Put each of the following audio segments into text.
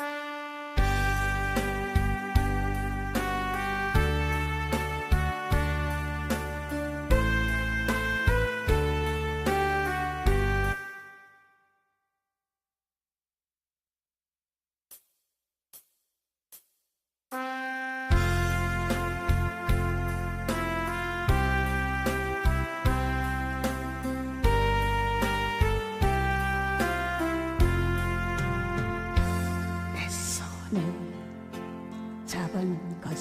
내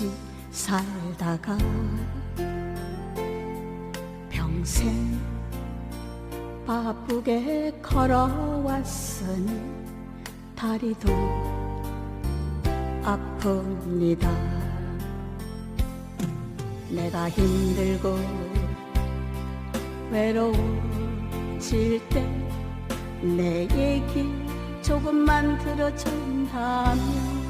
없이 살다가 평생 바쁘게 걸어왔으니 다리도 아픕니다. 내가 힘들고 외로워질 때 내 얘기 조금만 들어준다면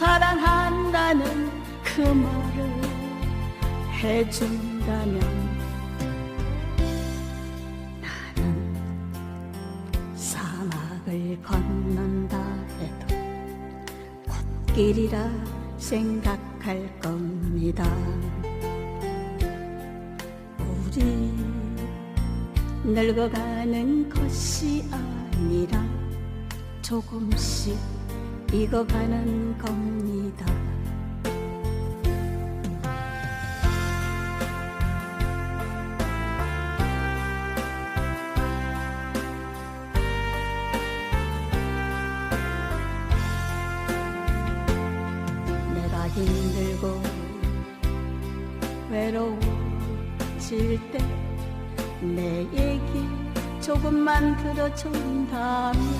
사랑한다는 그 말을 해준다면 나는 사막을 건넌다 해도 꽃길이라 생각할 겁니다. 우리 늙어가는 것이 아니라 조금씩 익어가는 겁니다. 내가 힘들고 외로워질 때 내 얘기 조금만 들어준다면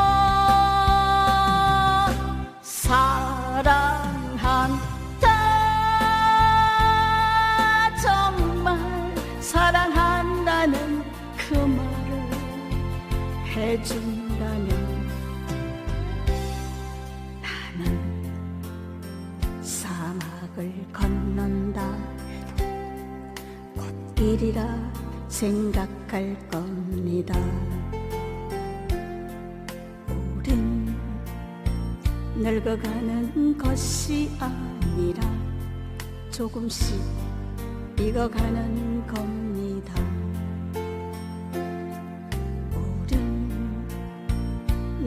해준다면 나는 사막을 건넌다 꽃길이라 생각할 겁니다. 우린 늙어가는 것이 아니라 조금씩 익어가는 겁니다.